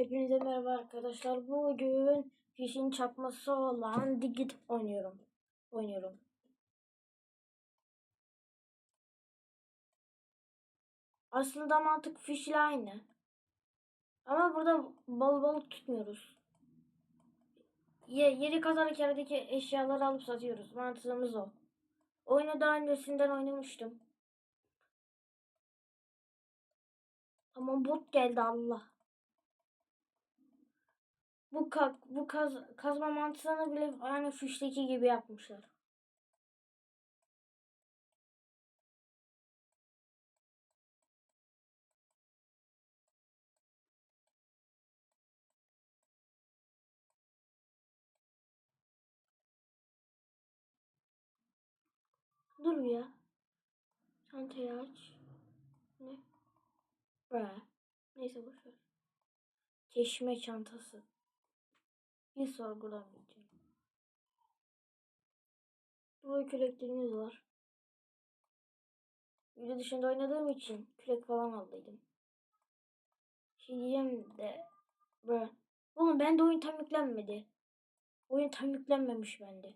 Hepinize merhaba arkadaşlar. Bugün fişin çakması olan Digit oynuyorum. Oynuyorum. Aslında mantık fişle aynı. Ama burada bol bol tutmuyoruz. Ye, yeri kadar yerdeki eşyaları alıp satıyoruz. Mantığımız o. Oyunu daha öncesinden oynamıştım. Ama bot geldi Allah. Bu ka bu kaz kazma mantığını bile aynı fişteki gibi yapmışlar. Dur ya. Çantayı aç. Ne? Be. Neyse boşver. Çeşme çantası. Hiç sorgulamayacağım. Burada küreklerimiz var. Video dışında oynadığım için kürek falan aldıydım. Şey diyeceğim de. Be. Oğlum bende oyun tam yüklenmedi. Oyun tam yüklenmemiş bende.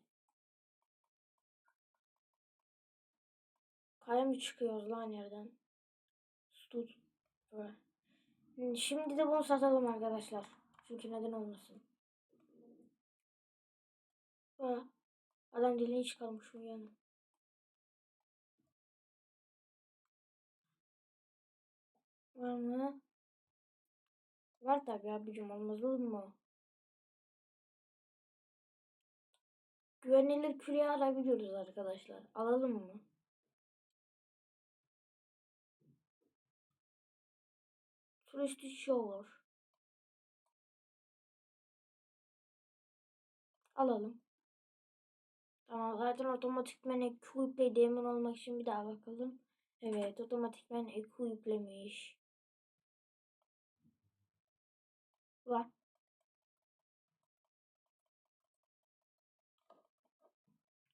Kaya mı çıkıyoruz lan yerden? Stud. Şimdi de bunu satalım arkadaşlar. Çünkü neden olmasın. Ha. Adam dilini çıkarmış uyanın. Var mı? Var tabi abicim olmaz olur mu? Güvenilir küreği arabiliyoruz arkadaşlar. Alalım mı? Turist shower. Alalım. Tamam zaten otomatikmen EQ yükledi emin olmak için bir daha bakalım. Evet otomatikmen EQ yüklemiş. Var.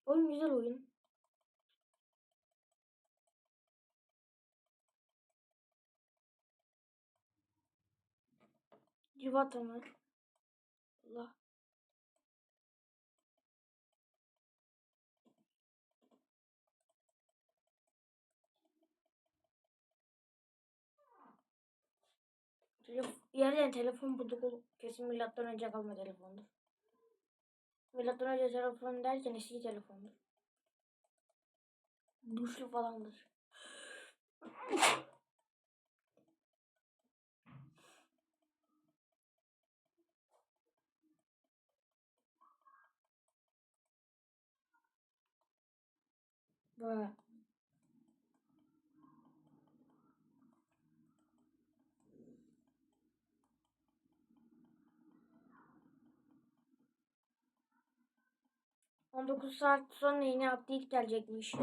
Oyun güzel oyun. Civata mı? Allah. Telef telefon bulduk oğlum. Kesin milattan önce kalma telefondur. Milattan önce telefon derken eski telefondur. Duşlu falandır. Böyle. On dokuz saat sonra yine update gelecekmiş.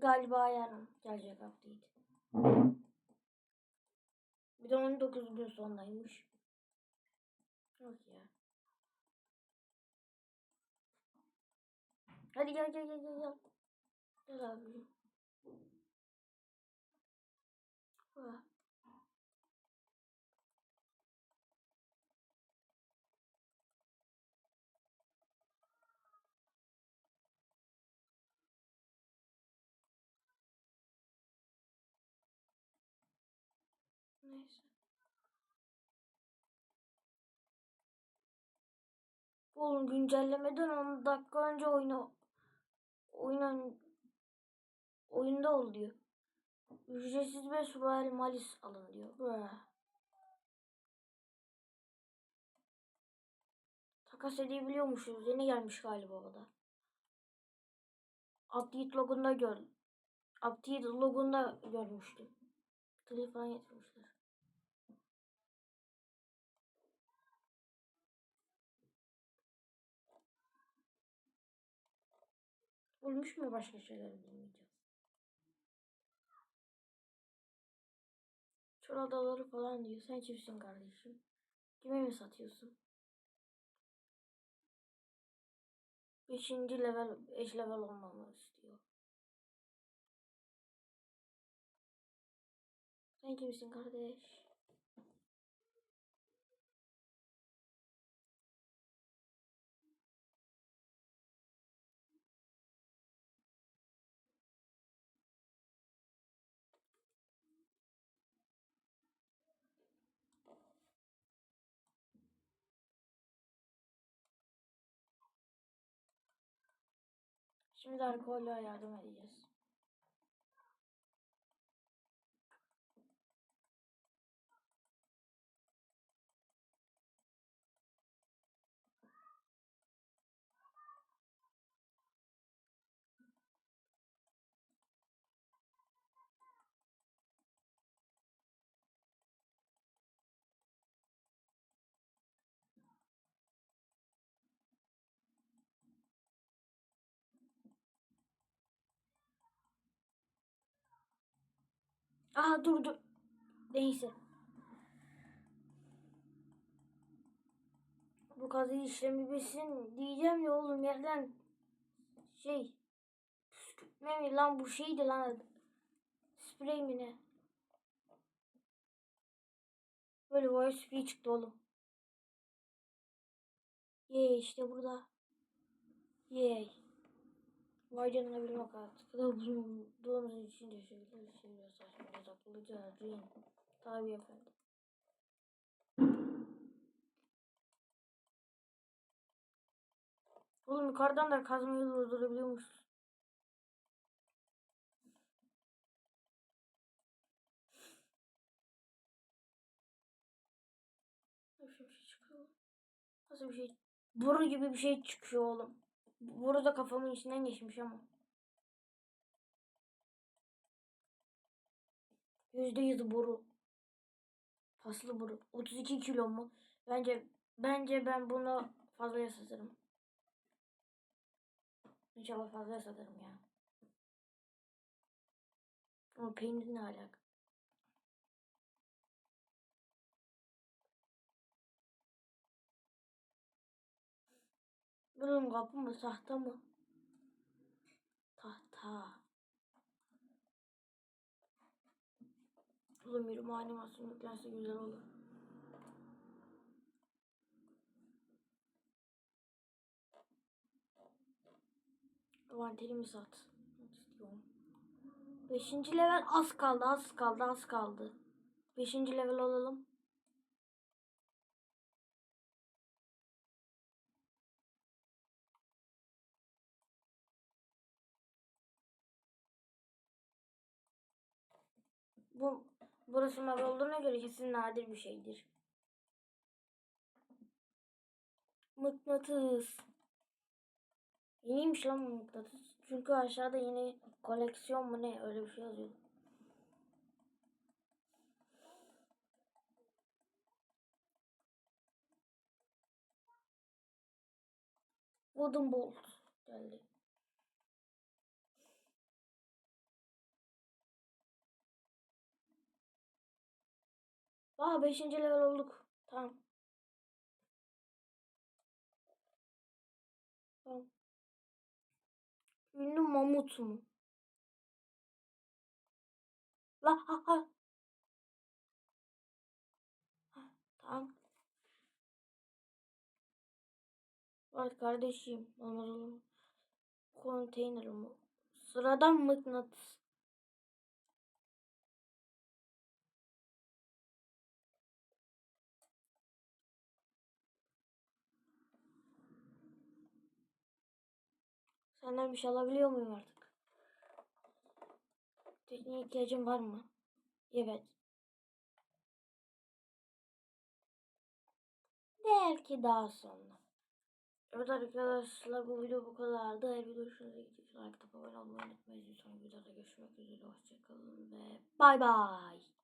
Galiba yarın gelecek update. Bir de 19 gün sonraymış. Yok ya. Hadi gel gel gel. Gel, gel abi. Ah. Neyse. Oğlum güncellemeden 10 dakika önce oyunu oyunun oyunda ol diyor. Ücretsiz ve survival malis alın diyor. Böyle. Takas edebiliyormuşuz. Yeni gelmiş galiba o da. Update logunda gör. Update logunda görmüştüm. Tele falan Olmuş mu başka şeyler bilmeyeceğim. Çor adaları falan diyor. Sen kimsin kardeşim? Kime mi satıyorsun? Beşinci level, beş level olmamı istiyor. Sen kimsin kardeş? Şimdi alkolle yardım edeceğiz. Aha dur dur. Neyse. Bu kazı işlemi bitsin diyeceğim ya oğlum yerden şey püskürtme mi lan bu şeydi lan. Sprey mi ne? Böyle USB çıktı oğlum. Ye işte burada. Yay. Vay canına bir bak artık. Doğumuz için teşekkürler. Seviyor saçma takılıca. Rin. Tabii efendim. Oğlum yukarıdan da kazmayı durdurabiliyormuşuz. Nasıl bir şey çıkıyor? Nasıl bir şey? Boru gibi bir şey çıkıyor oğlum. Boru da kafamın içinden geçmiş ama. Yüzde yüz boru. Paslı boru. 32 kilo mu? Bence bence ben bunu fazlaya satarım. İnşallah fazla satarım ya. Ama peynir ne alaka? Bunun kapı mı tahta mı? Tahta. Oğlum yürüme animasyonu yüklense güzel olur. Envanterimi sat. İstiyorum. Beşinci level az kaldı, az kaldı, az kaldı. Beşinci level olalım. Burası mavi olduğuna göre kesin nadir bir şeydir. Mıknatıs. Yeniymiş lan bu mıknatıs. Çünkü aşağıda yeni koleksiyon mu ne öyle bir şey yazıyor. Wooden bolt geldi. Aa 5. level olduk. Tamam. Tamam. Ünlü mamut mu? La ha ha. Ha, Tamam. Var kardeşim. Mu? Konteyner mı? Sıradan mıknatıs. Senden bir şey alabiliyor muyum artık? Tekniğe ihtiyacın var mı? Evet. Belki daha sonra. Evet arkadaşlar bu video bu kadardı. Eğer video hoşunuza gittiyse like abone olmayı unutmayın. Sonraki videoda görüşmek üzere. Hoşçakalın ve bay bay.